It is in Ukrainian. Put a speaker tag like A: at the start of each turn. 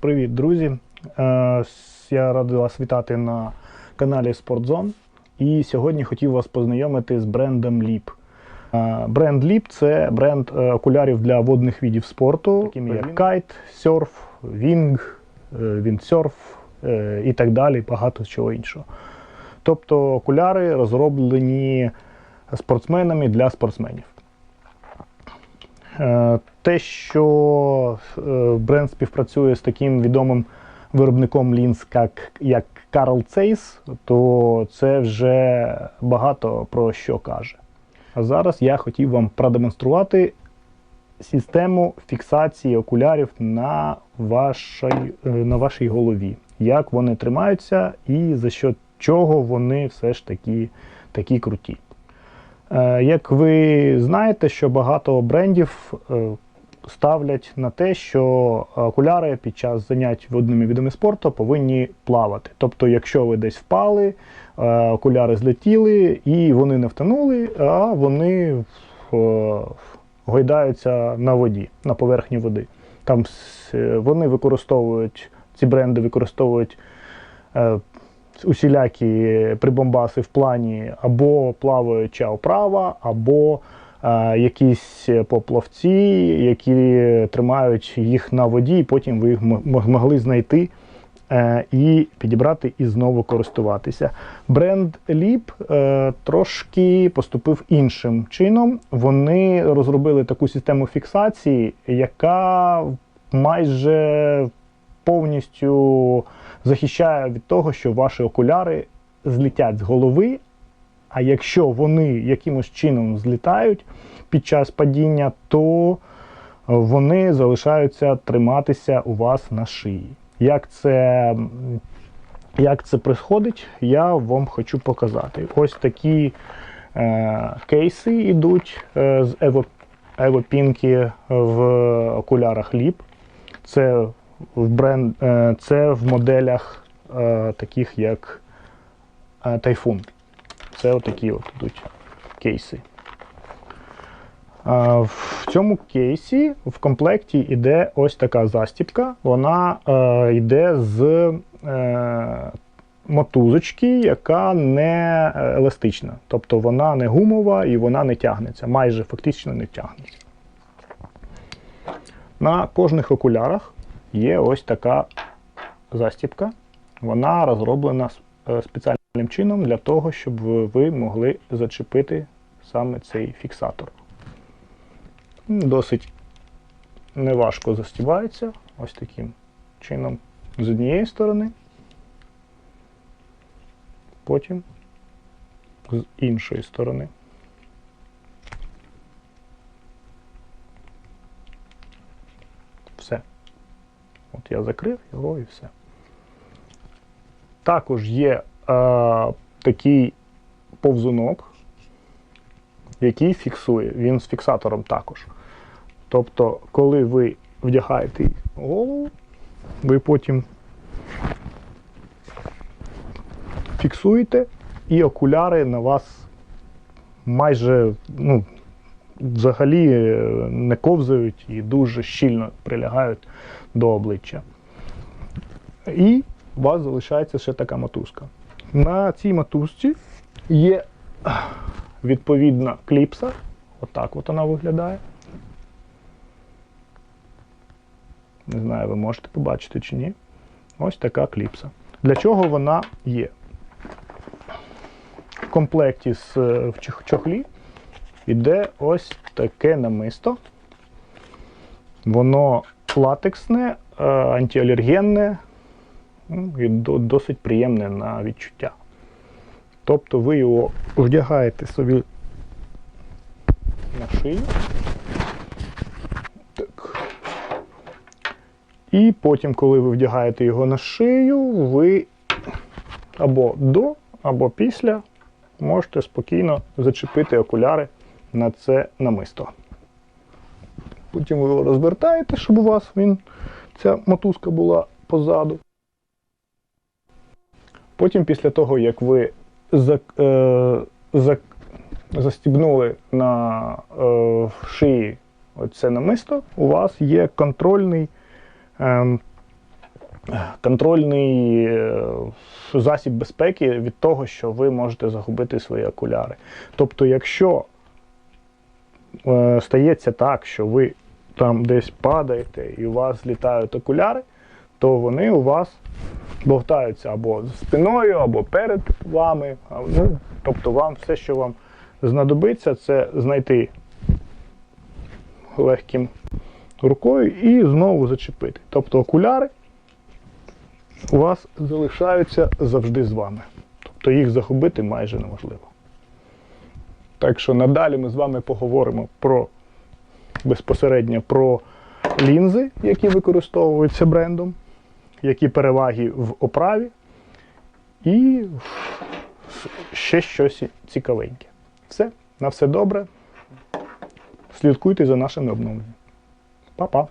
A: Привіт, друзі! Е, Я радий вас вітати на каналі Спортзон. І сьогодні хотів вас познайомити з брендом Leap. Е, Бренд Leap – це бренд е, окулярів для водних видів спорту, такими як кайт, серф, вінг, віндсерф і так далі, багато чого іншого. Тобто окуляри розроблені спортсменами для спортсменів. Те, що е, бренд співпрацює з таким відомим виробником лінз, як, як Carl Zeiss, то це вже багато про що каже. А зараз я хотів вам продемонструвати систему фіксації окулярів на вашій, е, на вашій голові. Як вони тримаються і за що чого вони все ж таки такі круті. Е, Як ви знаєте, що багато брендів ставлять на те, що окуляри під час занять водними видами спорту повинні плавати. Тобто, якщо ви десь впали, е, окуляри злетіли і вони не втонули, а вони е, гойдаються на воді, на поверхні води. Там е, вони використовують, ці бренди використовують усілякі прибомбаси в плані або плаваюча оправа, або якісь поплавці, які тримають їх на воді, і потім ви їх могли знайти е, і підібрати і знову користуватися. Бренд Leap е, трошки поступив іншим чином. Вони розробили таку систему фіксації, яка майже повністю захищає від того, що ваші окуляри злетять з голови. А якщо вони якимось чином злітають під час падіння, то вони залишаються триматися у вас на шиї. Як це, як це приходить, я вам хочу показати. Ось такі е, кейси йдуть е, з Evo в окулярах Leap. Це в бренд, е, це в моделях е, таких як е, Typhoon. Це отакі от йдуть кейси. В цьому кейсі в комплекті йде ось така застіпка. Вона е, йде з е, мотузочки, яка не еластична. Тобто вона не гумова і вона не тягнеться. Майже фактично не тягнеться. На кожних окулярах є ось така застіпка. Вона розроблена е, спеціальним чином для того, щоб ви могли зачепити саме цей фіксатор. Досить неважко застібається ось таким чином з однієї сторони, потім з іншої сторони. Все. От я закрив його і все. Також є е, такий повзунок, який фіксує. Він з фіксатором також. Тобто, коли ви вдягаєте голову, ви потім фіксуєте, і окуляри на вас майже ну, взагалі е, не ковзають і дуже щільно прилягають до обличчя. І у вас залишається ще така мотузка. На цій мотузці є відповідна кліпса. Отак от вона виглядає. Не знаю, ви можете побачити чи ні. Ось така кліпса. Для чого вона є? В комплекті з е, в чохлі йде ось таке намисто. Воно латексне, е, антиалергенне досить приємне на відчуття. Тобто ви його вдягаєте собі на шию. Так. І потім, коли ви вдягаєте його на шию, ви або до, або після можете спокійно зачепити окуляри на це намисто. Потім ви його розвертаєте, щоб у вас він, ця мотузка була позаду. Потім, після того, як ви за, е, за, застібнули на е, шиї оце намисто, у вас є контрольний ем, контрольний е, засіб безпеки від того, що ви можете загубити свої окуляри. Тобто, якщо е, стається так, що ви там десь падаєте і у вас злітають окуляри, то вони у вас бовтаються або спиною, або перед вами. Ну, тобто вам все, що вам знадобиться, це знайти легким рукою і знову зачепити. Тобто окуляри у вас залишаються завжди з вами. Тобто їх загубити майже неможливо. Так що надалі ми з вами поговоримо про безпосередньо про лінзи, які використовуються брендом, які переваги в оправі, і ще щось цікавеньке. Все, на все добре. Слідкуйте за нашими обновленнями. Па-па!